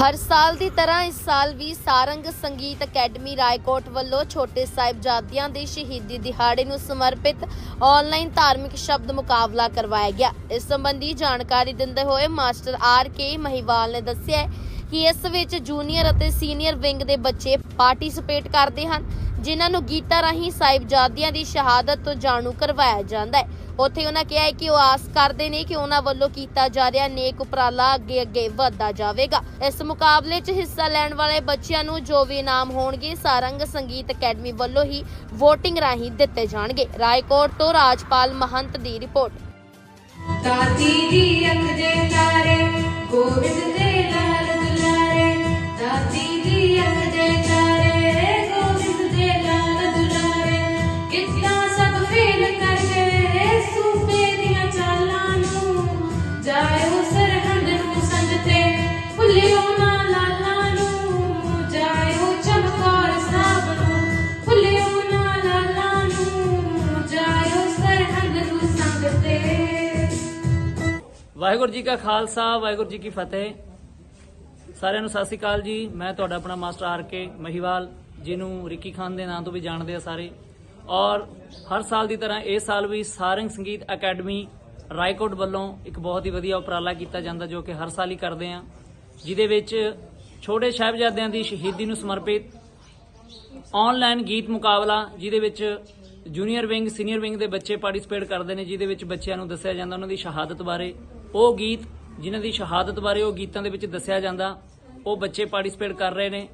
ਹਰ ਸਾਲ ਦੀ ਤਰ੍ਹਾਂ ਇਸ ਸਾਲ ਵੀ ਸਾਰੰਗ ਸੰਗੀਤ ਅਕੈਡਮੀ ਰਾਏਕੋਟ ਵੱਲੋਂ ਛੋਟੇ ਸਾਹਿਬਜ਼ਾਦਿਆਂ ਦੇ ਸ਼ਹੀਦੀ ਦਿਹਾੜੇ ਨੂੰ ਸਮਰਪਿਤ ਆਨਲਾਈਨ ਧਾਰਮਿਕ ਸ਼ਬਦ ਮੁਕਾਬਲਾ ਕਰਵਾਇਆ ਗਿਆ। ਇਸ ਸੰਬੰਧੀ ਜਾਣਕਾਰੀ ਦਿੰਦੇ ਹੋਏ ਮਾਸਟਰ ਆਰ ਕੇ ਮਹੀਵਾਲ ਨੇ ਦੱਸਿਆ ਕਿ ਇਸ ਵਿੱਚ ਜੂਨੀਅਰ ਅਤੇ ਸੀਨੀਅਰ ਵਿੰਗ ਦੇ ਬੱਚੇ ਪਾਰਟਿਸਿਪੇਟ ਕਰਦੇ ਹਨ, ਜਿਨ੍ਹਾਂ ਨੂੰ ਗੀਤਾਂ ਰਾਹੀਂ ਸਾਹਿਬਜ਼ਾਦਿਆਂ ਦੀ ਸ਼ਹਾਦਤ ਤੋਂ ਜਾਣੂ ਕਰਵਾਇਆ ਜਾਂਦਾ ਹੈ। ਉੱਥੇ ਉਹਨਾਂ ਕਿਹਾ ਹੈ ਕਿ ਉਹ ਆਸ ਕਰਦੇ ਨੇ ਕਿ ਉਹਨਾਂ ਵੱਲੋਂ ਕੀਤਾ ਜਾ ਰਿਹਾ ਨੇਕ ਉਪਰਾਲਾ ਅੱਗੇ ਅੱਗੇ ਵਧਦਾ ਜਾਵੇਗਾ। ਇਸ ਮੁਕਾਬਲੇ 'ਚ ਹਿੱਸਾ ਲੈਣ ਵਾਲੇ ਬੱਚਿਆਂ ਨੂੰ ਜੋ ਵੀ ਇਨਾਮ ਹੋਣਗੇ, ਸਾਰੰਗ ਸੰਗੀਤ ਅਕੈਡਮੀ ਵੱਲੋਂ ਹੀ VOTING ਰਾਹੀਂ ਦਿੱਤੇ ਜਾਣਗੇ। ਰਾਏਕੋਟ ਤੋਂ ਰਾਜਪਾਲ ਮਹੰਤ ਦੀ ਰਿਪੋਰਟ। ਦਾਦੀ ਦੀ ਵਾਹਿਗੁਰੂ ਜੀ ਕਾ ਖਾਲਸਾ, ਵਾਹਿਗੁਰੂ ਜੀ ਕੀ ਫਤਿਹ। ਸਾਰਿਆਂ ਨੂੰ ਸਤਿ ਸ੍ਰੀ ਅਕਾਲ ਜੀ। ਮੈਂ ਤੁਹਾਡਾ ਆਪਣਾ ਮਾਸਟਰ ਆਰ ਕੇ ਮਹੀਵਾਲ, ਜਿਹਨੂੰ ਰਿੱਕੀ ਖਾਨ ਦੇ ਨਾਂ ਤੋਂ ਵੀ ਜਾਣਦੇ ਆ ਸਾਰੇ। ਔਰ ਹਰ ਸਾਲ ਦੀ ਤਰ੍ਹਾਂ ਇਹ ਸਾਲ ਵੀ ਸਾਰੰਗ ਸੰਗੀਤ ਅਕੈਡਮੀ ਰਾਏਕੋਟ ਵੱਲੋਂ ਇੱਕ ਬਹੁਤ ਹੀ ਵਧੀਆ ਉਪਰਾਲਾ ਕੀਤਾ ਜਾਂਦਾ, ਜੋ ਕਿ ਹਰ ਸਾਲ ਹੀ ਕਰਦੇ ਆ। ਜਿਹਦੇ ਵਿੱਚ ਛੋਟੇ ਸਾਹਿਬਜ਼ਾਦਿਆਂ ਦੀ ਸ਼ਹੀਦੀ ਨੂੰ ਸਮਰਪਿਤ ਆਨਲਾਈਨ ਗੀਤ ਮੁਕਾਬਲਾ, ਜਿਹਦੇ ਵਿੱਚ ਜੂਨੀਅਰ ਵਿੰਗ ਸੀਨੀਅਰ ਵਿੰਗ ਦੇ ਬੱਚੇ ਪਾਰਟਿਸਿਪੇਟ ਕਰਦੇ ਨੇ, ਜਿਹਦੇ ਵਿੱਚ ਬੱਚਿਆਂ ਨੂੰ ਦੱਸਿਆ ਜਾਂਦਾ ਉਹਨਾਂ ਦੀ ਸ਼ਹਾਦਤ ਬਾਰੇ। ਉਹ ਗੀਤ, ਜਿਨ੍ਹਾਂ ਦੀ ਸ਼ਹਾਦਤ ਬਾਰੇ ਉਹ ਗੀਤਾਂ ਦੇ ਵਿੱਚ ਦੱਸਿਆ ਜਾਂਦਾ, ਉਹ ਬੱਚੇ ਪਾਰਟਿਸਿਪੇਟ ਕਰ ਰਹੇ ਨੇ।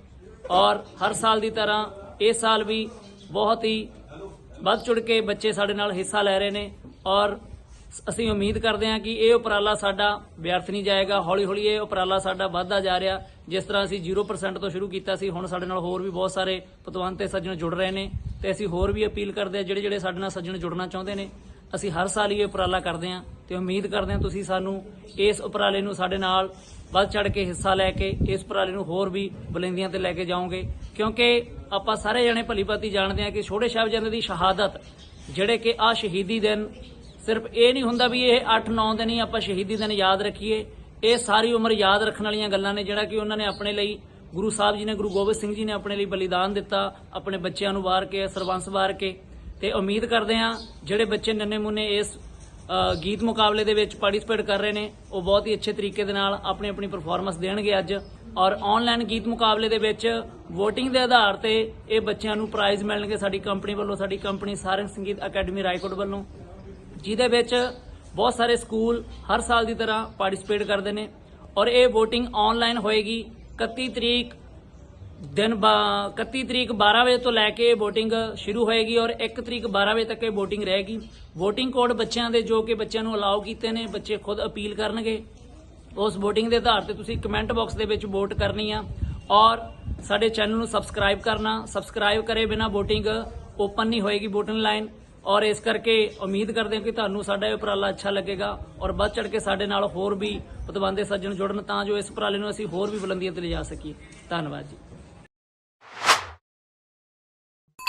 ਔਰ ਹਰ ਸਾਲ ਦੀ ਤਰ੍ਹਾਂ ਇਸ ਸਾਲ ਵੀ ਬਹੁਤ ਹੀ ਵੱਧ ਚੁੜ ਕੇ ਬੱਚੇ ਸਾਡੇ ਨਾਲ ਹਿੱਸਾ ਲੈ ਰਹੇ ਨੇ। ਔਰ ਅਸੀਂ ਉਮੀਦ ਕਰਦੇ ਹਾਂ ਕਿ ਇਹ ਉਪਰਾਲਾ ਸਾਡਾ ਵਿਅਰਥ ਨਹੀਂ ਜਾਏਗਾ ਹੌਲੀ ਹੌਲੀ ਇਹ ਉਪਰਾਲਾ ਸਾਡਾ ਵੱਧਦਾ ਜਾ ਰਿਹਾ। ਜਿਸ ਤਰ੍ਹਾਂ ਅਸੀਂ 0% ਤੋਂ ਸ਼ੁਰੂ ਕੀਤਾ ਸੀ, ਹੁਣ ਸਾਡੇ ਨਾਲ ਹੋਰ ਵੀ ਬਹੁਤ ਸਾਰੇ ਪਤਵੰਤ ਤੇ ਸੱਜਣ ਜੁੜ ਰਹੇ ਨੇ ਤੇ ਅਸੀਂ ਹੋਰ ਵੀ ਅਪੀਲ ਕਰਦੇ ਹਾਂ ਜਿਹੜੇ ਜਿਹੜੇ ਸਾਡੇ ਨਾਲ ਸੱਜਣ ਜੁੜਨਾ ਚਾਹੁੰਦੇ ਨੇ, ਅਸੀਂ ਹਰ ਸਾਲ ਹੀ ਇਹ ਉਪਰਾਲਾ ਕਰਦੇ ਹਾਂ ਤੇ ਉਮੀਦ ਕਰਦੇ ਹਾਂ ਤੁਸੀਂ ਸਾਨੂੰ ਇਸ ਉਪਰਾਲੇ ਨੂੰ ਸਾਡੇ ਨਾਲ ਵੱਧ ਚੜ ਕੇ ਹਿੱਸਾ ਲੈ ਕੇ ਇਸ ਉਪਰਾਲੇ ਨੂੰ ਹੋਰ ਵੀ ਬੁਲੰਦੀਆਂ ਤੇ ਲੈ ਕੇ ਜਾਓਗੇ। ਕਿਉਂਕਿ ਆਪਾਂ ਸਾਰੇ ਜਣੇ ਭਲੀ ਭਾਤੀ ਜਾਣਦੇ ਹਾਂ ਕਿ ਛੋਟੇ ਸਾਹਿਬਜ਼ਾਦੇ ਦੀ ਸ਼ਹਾਦਤ, ਜਿਹੜੇ ਕਿ ਆ ਸ਼ਹੀਦੀ ਦਿਨ ਸਿਰਫ ਇਹ ਨਹੀਂ ਹੁੰਦਾ ਵੀ ਇਹ 8-9 ਦਿਨ ਹੀ ਆਪਾਂ ਸ਼ਹੀਦੀ ਦਿਨ ਯਾਦ ਰੱਖੀਏ। ਇਹ ਸਾਰੀ ਉਮਰ ਯਾਦ ਰੱਖਣ ਵਾਲੀਆਂ ਗੱਲਾਂ ਨੇ, ਜਿਹੜਾ ਕਿ ਉਹਨਾਂ ਨੇ ਆਪਣੇ ਲਈ, ਗੁਰੂ ਸਾਹਿਬ ਜੀ ਨੇ, ਗੁਰੂ ਗੋਬਿੰਦ ਸਿੰਘ ਜੀ ਨੇ ਆਪਣੇ ਲਈ ਬਲੀਦਾਨ ਦਿੱਤਾ, ਆਪਣੇ ਬੱਚਿਆਂ ਨੂੰ ਵਾਰ ਕੇ, ਸਰਬੰਸ ਵਾਰ ਕੇ। ਤੇ ਉਮੀਦ ਕਰਦੇ ਹਾਂ, ਜਿਹੜੇ ਬੱਚੇ ਨੰਨੇ ਮੁੰਨੇ ਇਸ ਗੀਤ ਮੁਕਾਬਲੇ ਦੇ ਵਿੱਚ ਪਾਰਟਿਸਿਪੇਟ ਕਰ ਰਹੇ ਨੇ, ਉਹ ਬਹੁਤ ਹੀ ਅੱਛੇ ਤਰੀਕੇ ਦੇ ਨਾਲ ਆਪਣੀ ਆਪਣੀ ਪਰਫਾਰਮੈਂਸ ਦੇਣਗੇ ਅੱਜ। ਔਰ ਆਨਲਾਈਨ ਗੀਤ ਮੁਕਾਬਲੇ ਦੇ ਵਿੱਚ VOTING ਦੇ ਆਧਾਰ ਤੇ ਇਹ ਬੱਚਿਆਂ ਨੂੰ ਪ੍ਰਾਈਜ਼ ਮਿਲਣਗੇ। ਸਾਡੀ ਕੰਪਨੀ ਵੱਲੋਂ, ਸਾਡੀ ਕੰਪਨੀ ਸਾਰੰਗ ਸੰਗੀਤ ਅਕੈਡਮੀ ਰਾਏਕੋਟ ਵੱਲੋਂ। ਜਿਹਦੇ ਵਿੱਚ ਬਹੁਤ ਸਾਰੇ ਸਕੂਲ ਹਰ ਸਾਲ ਦੀ ਤਰ੍ਹਾਂ ਪਾਰਟਿਸਿਪੇਟ ਕਰਦੇ ਨੇ ਔਰ ਇਹ VOTING ਆਨਲਾਈਨ ਹੋਏਗੀ 31 ਤਰੀਕ ਦਿਨ ਬਾ- 31 ਤਰੀਕ 12 ਵਜੇ ਤੋਂ ਲੈ ਕੇ VOTING ਸ਼ੁਰੂ ਹੋਏਗੀ ਔਰ 1 ਤਰੀਕ 12 ਵਜੇ ਤੱਕ ਇਹ VOTING ਰਹੇਗੀ। VOTING ਕੋਡ ਬੱਚਿਆਂ ਦੇ ਜੋ ਕਿ ਬੱਚਿਆਂ ਨੂੰ ਅਲਾਉ ਕੀਤੇ ਨੇ, ਬੱਚੇ ਖੁਦ ਅਪੀਲ ਕਰਨਗੇ। ਉਸ VOTING ਦੇ ਆਧਾਰ ਤੇ ਤੁਸੀਂ ਕਮੈਂਟ ਬਾਕਸ ਦੇ ਵਿੱਚ ਵੋਟ ਕਰਨੀ ਆ ਔਰ ਸਾਡੇ ਚੈਨਲ ਨੂੰ ਸਬਸਕ੍ਰਾਈਬ ਕਰਨਾ। ਸਬਸਕ੍ਰਾਈਬ ਕਰੇ ਬਿਨਾ VOTING ਓਪਨ ਨਹੀਂ ਹੋਏਗੀ VOTING ਲਾਈਨ ਔਰ ਇਸ ਕਰਕੇ ਉਮੀਦ ਕਰਦੇ ਹਾਂ ਕਿ ਤੁਹਾਨੂੰ ਸਾਡਾ ਇਹ ਉਪਰਾਲਾ ਅੱਛਾ ਲੱਗੇਗਾ ਔਰ ਵੱਧ ਚੜ ਕੇ ਸਾਡੇ ਨਾਲ ਹੋਰ ਵੀ ਪਤਵੰਦੇ ਸੱਜਣ ਜੁੜਨ ਤਾਂ ਜੋ ਇਸ ਉਪਰਾਲੇ ਨੂੰ ਅਸੀਂ ਹੋਰ ਵੀ ਬੁਲੰਦੀਆਂ ਤੇ ਲਿਜਾ ਸਕੀਏ। ਧੰਨਵਾਦ ਜੀ।